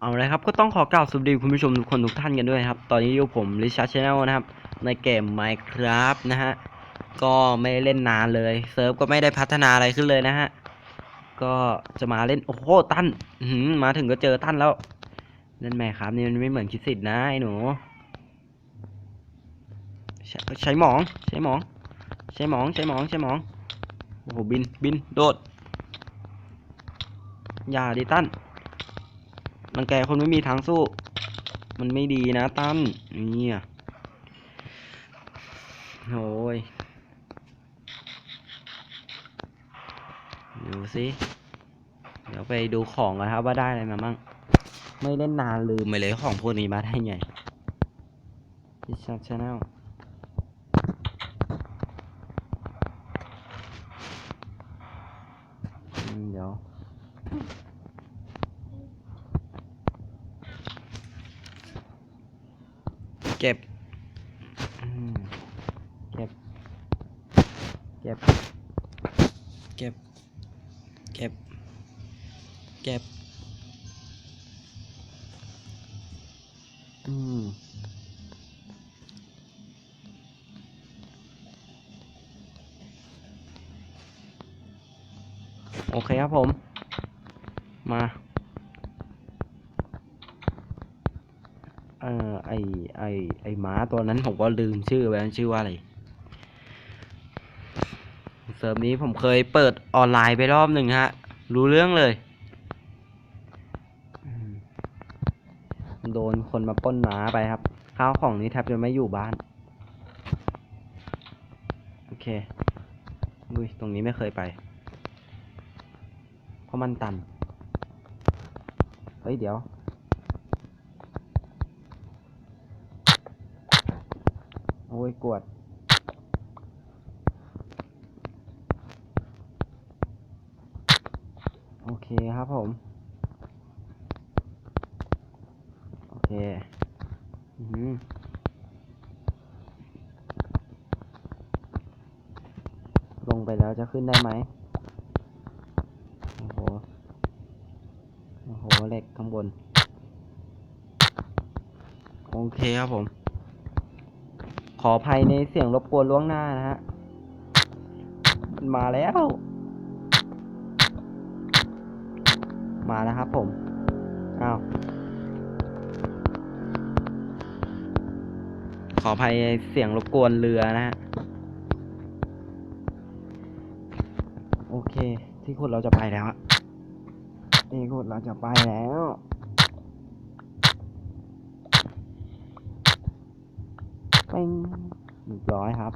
เอาลยครับก็ต้องขอกล่าวสวัสดีคุณผู้ชมทุกคนทุกท่านกันด้วยครับ ตอนนี้อยู่ผมริชาร์ดชาแนลนะครับ ในเกม Minecraft นะฮะ ก็ไม่ได้เล่นนานเลย เซิร์ฟก็ไม่ได้พัฒนาอะไรขึ้นเลยนะฮะ ก็จะมาเล่น โอ้โหตั้นมาถึงก็เจอตั้นแล้ว เล่นแม่ครับนี่มันไม่เหมือนคิดสิทธ์นะไอ้หนูใช้ใช้หมองใช้หมอง ใช้หมองใช้หมองใช้หมอง โอ้โหบินบินโดด อย่าดิตั้น มันแกคนไม่มีทางสู้ มันไม่ดีนะตั้นเนี่ยโอ้ยดูสิเดี๋ยวไปดูของกันครับว่าได้อะไรมามั่งไม่เล่นนานลืมไปเลยของพวกนี้มาได้ไงพิชาชาแนลเดี๋ยว เก็บอืมเก็บ เก็บ เก็บ เก็บ เก็บ อืมโอเคครับผม มา เอ่อ ไอไอไอม้าตัวนั้นผมก็ลืมชื่อไปชื่อว่าอะไรเซิร์ฟนี้ผมเคยเปิดออนไลน์ไปรอบหนึ่งฮะ รู้เรื่องเลย โดนคนมาป้นม้าไปครับ ข้าวของนี้แทบจะไม่อยู่บ้าน โอเคดุยตรงนี้ไม่เคยไป เพราะมันตัน เฮ้ย เดี๋ยว โอ้ยกวด โอเคครับผม โอเค อือลงไปแล้วจะขึ้นได้ไหมโอ้โห โอ้โหเหล็กข้างบน โอเคครับผม ขออภัยในเสียงรบกวนล่วงหน้านะฮะมันมาแล้ว มาแล้วครับผม อ้าว ขออภัยในเสียงรบกวนเรือนะฮะ โอเค ที่ขุดเราจะไปแล้วอะที่ขุดเราจะไปแล้ว เป็นหนึ่งร้อยครับ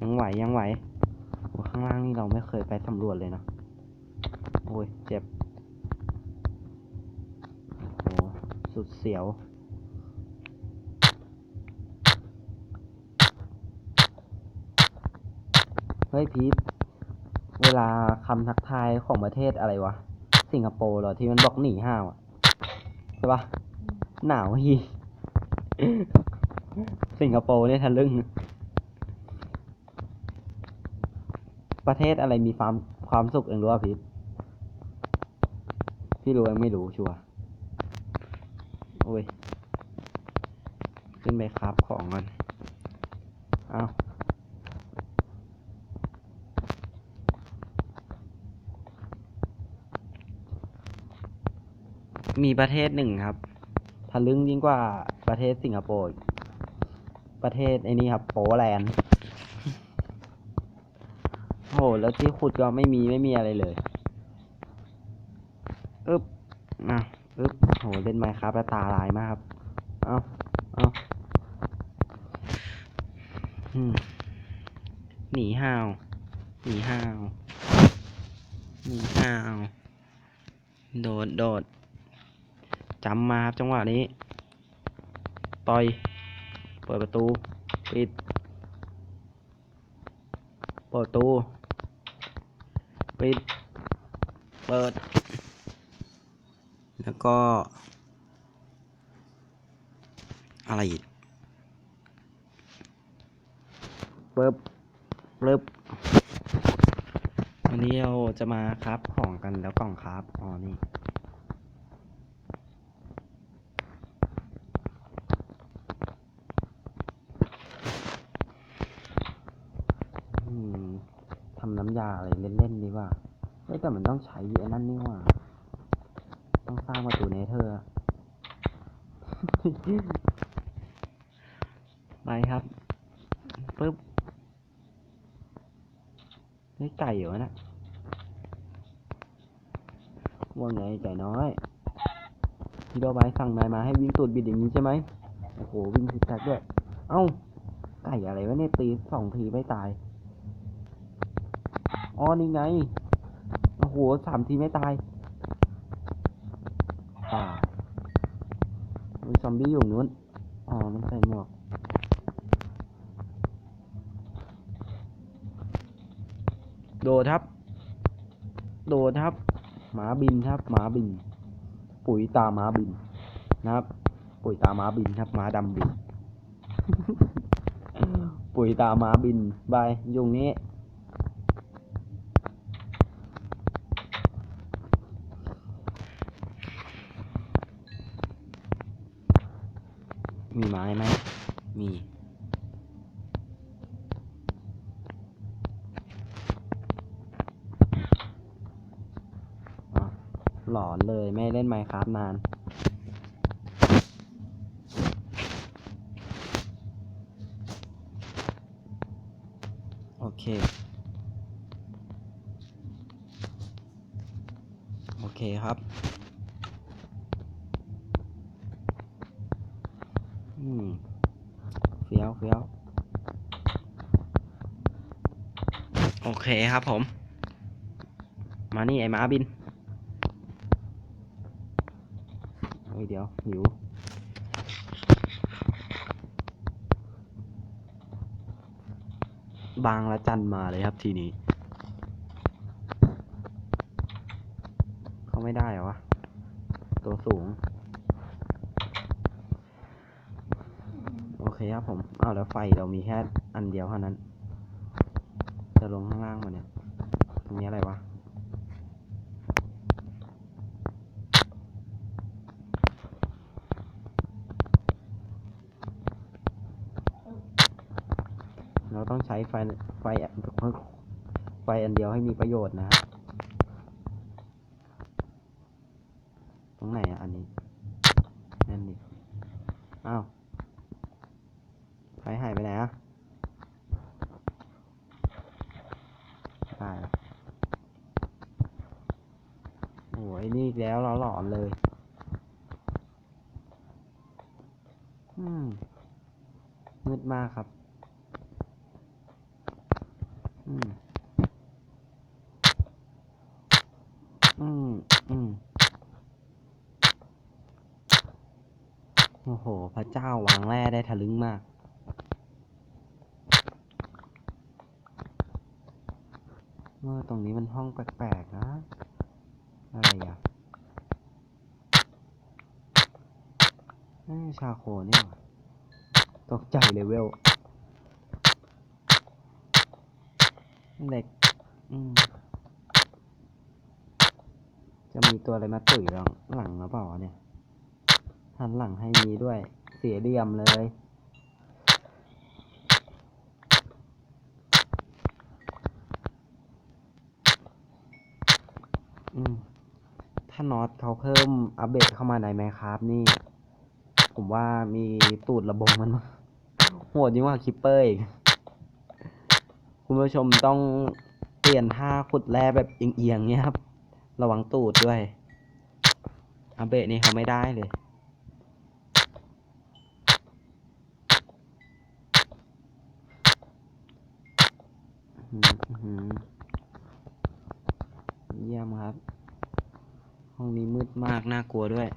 ยังไหวยังไหวโอ้ข้างล่างนี่เราไม่เคยไปสำรวจเลยนะโอ้ยเจ็บโอ้สุดเสียวเฮ้ยพีทเวลาคำทักทายของประเทศอะไรวะ สิงคโปร์เหรอที่มันบอกหนีห้าวอะใช่ปะหนาวฮี สิงคโปร์เนี่ยทะลึ่ง ประเทศอะไรมีความความสุขเองรู้ป่ะพีทพี่รู้ไม่รู้ชัวร์โอ้ย ขึ้นไปครับของก่อนเอามีประเทศหนึ่งครับ ทะลึ่งยิ่งกว่าประเทศสิงคโปร์ ประเทศไอ้นี่ครับโปแลนด์โหแล้วที่ขุดก็ไม่มีไม่มีอะไรเลยอึ๊บอะอึ๊บโหเล่นไมค์ครับแล้วตาลายมากครับเอาเอาหนีห้าวหนีห้าวหนีห้าวโดดโดดจำมาครับจังหวะนี้ ต่อย ปิดประตู ปิด เปิดประตู ปิด เปิด แล้วก็ อะไรอีกเปิบเปิบวันนี้เราจะมาครับของกันแล้วกล่องครับ อ๋อ นี่ำ ยาอะไรเล่นๆดีว่าเฮ้ยแต่มันต้องใช้ไอ้นั่นนี่ว่า ต้องสร้างประตูเนเธอร์ไปครับปึ๊บนี่ไก่เหรอนะว่าไงไก่น้อยพี่โดบายสั่งนายมาให้วิ่งตูดบิดอย่างนี้ใช่ไหมโอ้โหวิ่งซิกแซกด้วย เอ้า ไก่อะไรวะเนี่ยตีสองทีไม่ตาย อ๋อนี่ไง โอ้โหสามทีไม่ตายตายมีซอมบี้อยู่นู้น อ๋อ มันใส่หมวกโดดครับ โดดครับ หมาบินครับ หมาบิน ปุ๋ยตาหมาบิน นะครับ ปุ๋ยตาหมาบินครับ หมาดำบิน ปุ๋ยตาหมาบิน บายยุงนี้ มีไม้ไหม มี หลอนเลยไม่เล่นไมค์ครับนานโอเค โอเคครับ อืมเฟี้ยวเฟี้ยวโอเคครับผม มานี่ไอ้หมาบินเฮ้ยเดี๋ยวหิวบางละจันมาเลยครับทีนี้ เขาไม่ได้เหรอวะ ตัวสูง โอ เคครับผมเอาแล้วไฟเรามีแค่อันเดียวเท่านั้น จะลงข้างล่างมาเนี่ย ตรงนี้อะไรวะ เราต้องใช้ไฟไฟไฟอันเดียวให้มีประโยชน์นะครับ ตรงไหนอะ อันนี้ นั่นดิ อ้าว ไฟหายไปไหนอะ ได้แล้โอ้ยนี่แล้วเราหลอนเลย อืมมืดมากครับ อืม อืม อืม โอ้โห พระเจ้าวางแร่ได้ทะลึ่งมาก เมื่ อตรงนี้มันห้องแปลกๆนะ อะไรอะเอ้ชาโคนี่หว่าตกใจเลยเวลเหล็กอืมจะมีตัวอะไรมาตุ๋ยหลังหลังหรือเปล่าเนี่ยหันหลังให้มีด้วย เสียเดียมเลย อืม ถ้าน็อตเขาเพิ่มอัปเดตเข้ามาในไหมครับนี่ ผมว่ามีตูดระบมมันมั้งโหดยิ่งกว่าคิปเปอร์อีกคุณผู้ชมต้องเปลี่ยนท่าขุดแร่แบบเอียงๆเนี่ยครับ ระวังตูดด้วย อัปเดตนี่เขาไม่ได้เลยเยี่ยมครับ ห้องนี้มืดมากน่ากลัวด้วย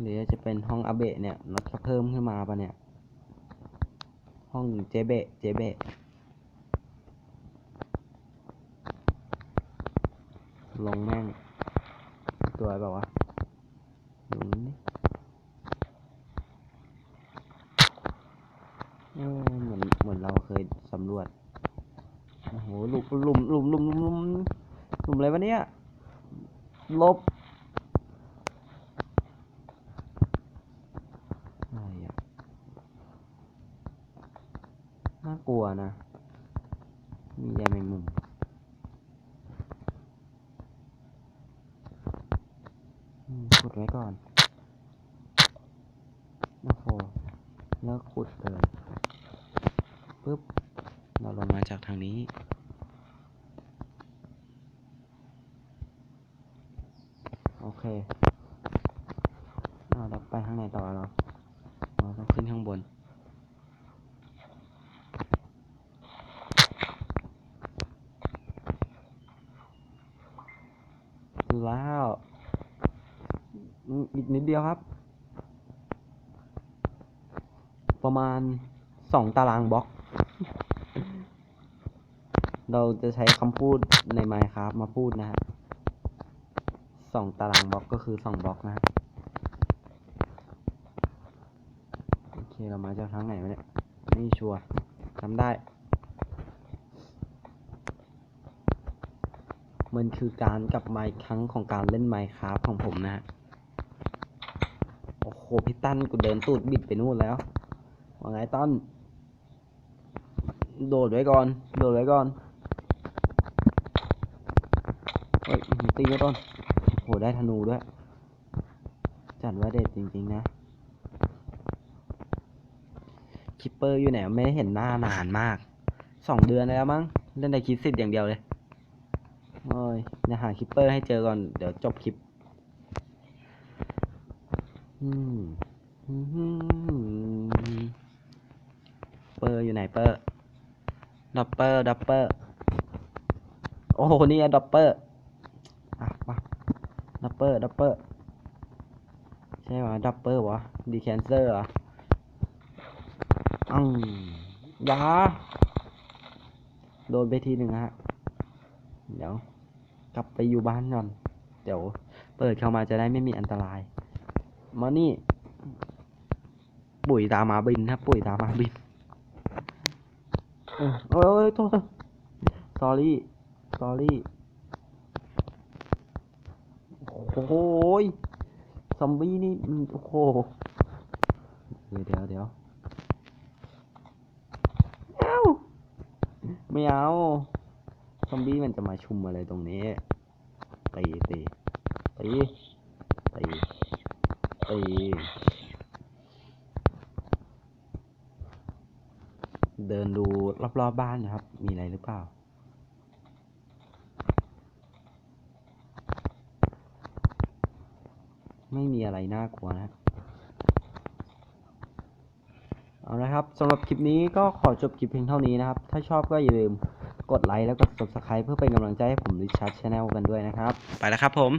หรือจะเป็นห้องอาเบะเนี่ยน็อตจะเพิ่มขึ้นมาปะเนี่ย ห้องเจเบะเจเบะลงแม่ง ตัวอะไรแบบวะลงนี่เออเหมือนเหมือนเราเคยสำรวจ โอ้โหหลุมหลุมหลุมหลุมหลุมหลุมหลุมอะไรวะเนี่ย ลบอะไรอะน่ากลัวนะ มีใยแมงมุมอืมขุดไว้ก่อนโอ้โหแล้วขุดเลยปึ๊บ เราลงมาจากทางนี้ โอเคเอาเราไปข้างในต่อเราเราต้องขึ้นข้างบน ถึงแล้ว อีกนิดเดียวครับ ประมาณสองตารางบล็อก เราจะใช้คำพูดใน Minecraft มาพูดนะฮะสองตารางบล็อกก็คือสองบล็อกนะฮะโอเคเรามาจากทางไหนวะเนี่ยนี่ชัวร์จำได้ มันคือการกลับมาอีกครั้งของการเล่น Minecraft ของผมนะฮะ พี่ตั้นกูเดินตูดบิดไปนู่นแล้วว่าไงตั้นโดดไว้ก่อน โดดไว้ก่อนเฮ้ยตีไม่ต้นโหได้ธนูด้วย จัดว่าเด็ดจริงๆนะคิปเปอร์อยู่ไหนไม่ได้เห็นหน้านานมากสองเดือนแล้วมั้งเล่นในคิดสิทธิ์อย่างเดียวเลยโอ้ยจะหาคิปเปอร์ให้เจอก่อนเดี๋ยวจบคลิป เปอร์อยู่ไหนเปอร์ดับเปอร์ดับเปอร์ โอ้โห นี่อะดับเปอร์อะมาดับเปอร์ดับเปอร์ ใช่ไหมดับเปอร์วะดีแคนเซอร์เหรออืมยาโดนไปทีหนึ่งฮะ เดี๋ยว กลับไปอยู่บ้านก่อน เดี๋ยว เปิดเข้ามาจะได้ไม่มีอันตราย มานี่ ปุ๋ยตามมาบินครับ ปุ๋ยตามมาบินเออเอ้ยโทษ sorry sorry โอ้โหยซอมบี้นี่โอ้โหเดี๋ยวเดี๋ยวเดี๋ยวเอาไม่เอาซอมบี้มันจะมาชุมอะไรตรงนี้ตีตีตีตี ตีเดินดูรอบๆบบ้านนะครับ มีอะไรหรือเปล่า ไม่มีอะไรน่ากลัวนะ เอาละครับสำหรับคลิปนี้ก็ขอจบคลิปเพียงเท่านี้นะครับ ถ้าชอบก็อย่าลืมกดไลค์แล้วกด subscribe เพื่อเป็นกำลังใจให้ผมริชาร์ดชาแนลกันด้วยนะครับ ไปแล้วครับผม